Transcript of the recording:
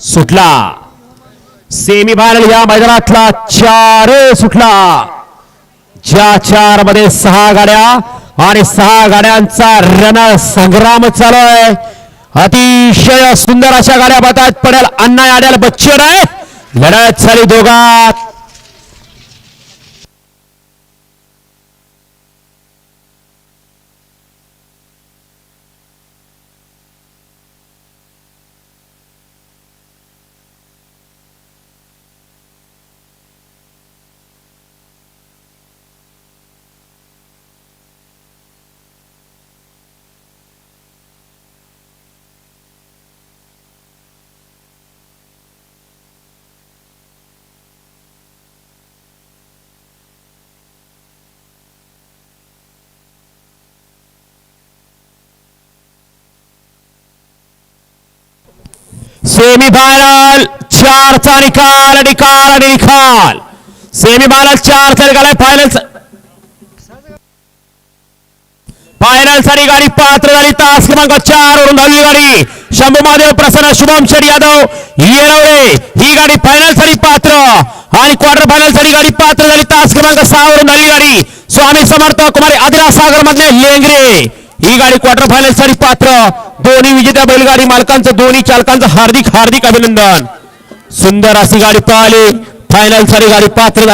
सुटला. Semi final या मैदानातला चार सुटला. ज्या चारमध्ये सहा गाड्या आणि सहा गाड्यांचा रण संग्राम चालू आहे अतिशय सुंदर अशा गाड्या बघतात पडेल. अण्णा आड्याल बच्चन आहे. लढत झाली दोघात. सेमी चार चारचा निकाल निकाल आणि निकाल. सेमी फायनल चारचा निकाल आहे फायनल फायनलसाठी गाडी पात्र झाली तास क्रमांक चार वरून धावली गाडी. शंभू महादेव प्रसन्न शुभम शेठ यादव येरवडे. ही गाडी फायनलसाठी पात्र. आणि क्वार्टर फायनलसाठी गाडी पात्र झाली तास क्रमांक सहा वरून धावली गाडी. स्वामी समर्थ कुमारी आदिरा सागर मधले लेंगरे. ही गाडी क्वार्टर फायनल सारी पात्र. दोन्ही विजेत्या बैलगाडी मालकांचं दोन्ही चालकांचं हार्दिक हार्दिक अभिनंदन. सुंदर अशी गाडी पळाली फायनल सारी गाडी पात्र